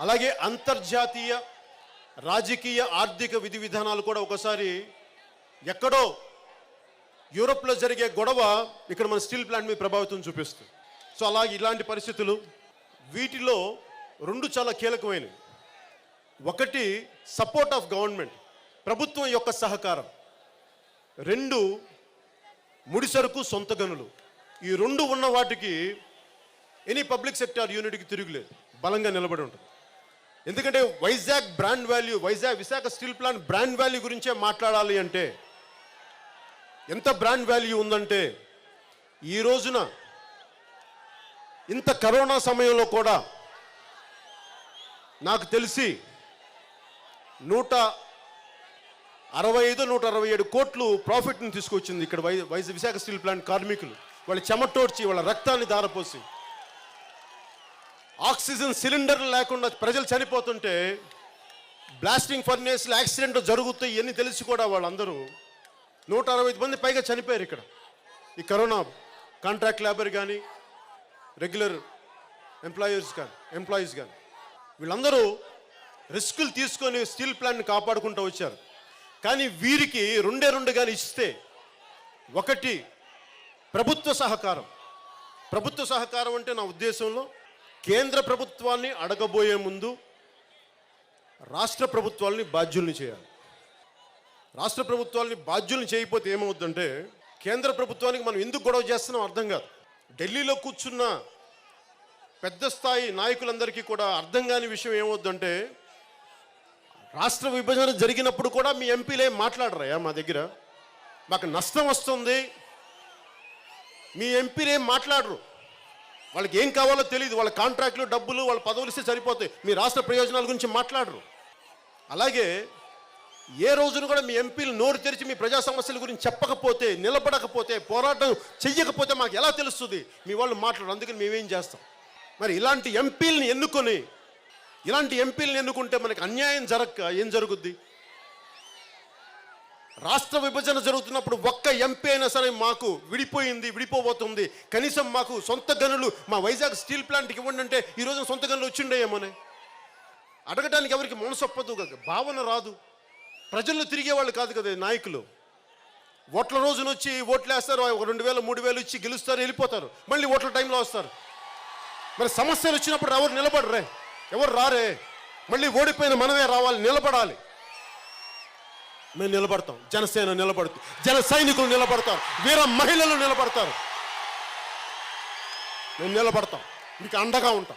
అలాగే అంతర్జాతీయ రాజకీయ ఆర్థిక విధి విధానాలు కూడా ఒకసారి ఎక్కడో యూరోప్లో జరిగే గొడవ ఇక్కడ మన స్టీల్ ప్లాంట్ మీద ప్రభావితం చూపిస్తుంది. సో అలాగే ఇలాంటి పరిస్థితులు వీటిలో రెండు చాలా కీలకమైనవి. ఒకటి సపోర్ట్ ఆఫ్ గవర్నమెంట్ ప్రభుత్వం యొక్క సహకారం. రెండు ముడిసరుకు సొంత గనులు. ఈ రెండు ఉన్న వాటికి ఎనీ పబ్లిక్ సెక్టార్ యూనిట్కి తిరుగులేదు. బలంగా నిలబడి ఉంటుంది. ఎందుకంటే Vizag brand value Vizag Visakha steel plant brand value గురించే మాట్లాడాలి అంటే ఎంత బ్రాండ్ వాల్యూ ఉందంటే ఈ రోజున ఇంత కరోనా సమయంలో కూడా నాకు తెలిసి నూట అరవై ఐదు నూట అరవై ఏడు కోట్లు ప్రాఫిట్ని తీసుకొచ్చింది ఇక్కడ వై వైజ విశాఖ స్టీల్ ప్లాంట్ కార్మికులు. వాళ్ళ చెమటోడ్చి వాళ్ళ రక్తాన్ని దారపోసి ఆక్సిజన్ సిలిండర్లు లేకుండా ప్రజలు చనిపోతుంటే బ్లాస్టింగ్ ఫర్నేస్లు యాక్సిడెంట్ జరుగుతాయి ఇవన్నీ తెలిసి కూడా వాళ్ళందరూ నూట అరవై ఐదు మంది పైగా చనిపోయారు ఇక్కడ. ఈ కరోనా కాంట్రాక్ట్ లేబర్ కానీ రెగ్యులర్ ఎంప్లాయర్స్ కానీ ఎంప్లాయీస్ కానీ వీళ్ళందరూ రిస్కులు తీసుకొని స్టీల్ ప్లాంట్ని కాపాడుకుంటూ వచ్చారు. కానీ వీరికి రెండే రెండు కానీ ఇస్తే ఒకటి ప్రభుత్వ సహకారం. ప్రభుత్వ సహకారం అంటే నా ఉద్దేశంలో కేంద్ర ప్రభుత్వాన్ని అడగబోయే ముందు రాష్ట్ర ప్రభుత్వాల్ని బాధ్యుల్ని చేయాలి. రాష్ట్ర ప్రభుత్వాల్ని బాధ్యుల్ని చేయకపోతే ఏమవుతుందంటే కేంద్ర ప్రభుత్వానికి మనం ఎందుకు గొడవ చేస్తున్నాం అర్థం కాదు. ఢిల్లీలో కూర్చున్న పెద్ద స్థాయి నాయకులందరికీ కూడా అర్థం కాని విషయం ఏమవుద్దంటే రాష్ట్ర విభజన జరిగినప్పుడు కూడా మీ ఎంపీలే ఏం మాట్లాడరయ్యా మా దగ్గర. మాకు నష్టం వస్తుంది. మీ ఎంపీలే మాట్లాడరు. వాళ్ళకి ఏం కావాలో తెలియదు వాళ్ళ కాంట్రాక్ట్లు డబ్బులు వాళ్ళ పదవులు ఇస్తే సరిపోతాయి. మీ రాష్ట్ర ప్రయోజనాల గురించి మాట్లాడరు. అలాగే ఏ రోజున కూడా మీ ఎంపీలు నోరు తెరిచి మీ ప్రజా సమస్యల గురించి చెప్పకపోతే నిలబడకపోతే పోరాటం చెయ్యకపోతే మాకు ఎలా తెలుస్తుంది? మీ వాళ్ళు మాట్లాడరు. అందుకని మేమేం చేస్తాం? మరి ఇలాంటి ఎంపీలను ఎన్నుకొని ఇలాంటి ఎంపీలను ఎన్నుకుంటే మనకి అన్యాయం జరగక ఏం జరుగుద్ది? రాష్ట్ర విభజన జరుగుతున్నప్పుడు ఒక్క ఎంపీ అయినా సరే మాకు విడిపోయింది విడిపోబోతుంది. కనీసం మాకు సొంత గనులు మా వైజాగ్ స్టీల్ ప్లాంట్కి ఇవ్వండి అంటే ఈ రోజు సొంత గనులు వచ్చిండేమోనే. అడగటానికి ఎవరికి మనసొప్పదు భావన రాదు. ప్రజల్లో తిరిగేవాళ్ళు కాదు కదా నాయకులు. ఓట్ల రోజున వచ్చి ఓట్లు వేస్తారు ఒక రెండు వేలు మూడు వేలు ఇచ్చి గెలుస్తారు వెళ్ళిపోతారు. మళ్ళీ ఓట్ల టైంలో వస్తారు. మరి సమస్యలు వచ్చినప్పుడు ఎవరు నిలబడరే? ఎవరు రారే? మళ్ళీ ఓడిపోయిన మనమే రావాలి నిలబడాలి. మేము నిలబడతాం. జనసేన నిలబడుతుంది జన సైనికులు నిలబడతారు. వీర మహిళలు నిలబడతారు. మేము నిలబడతాం. మీకు అండగా ఉంటాం.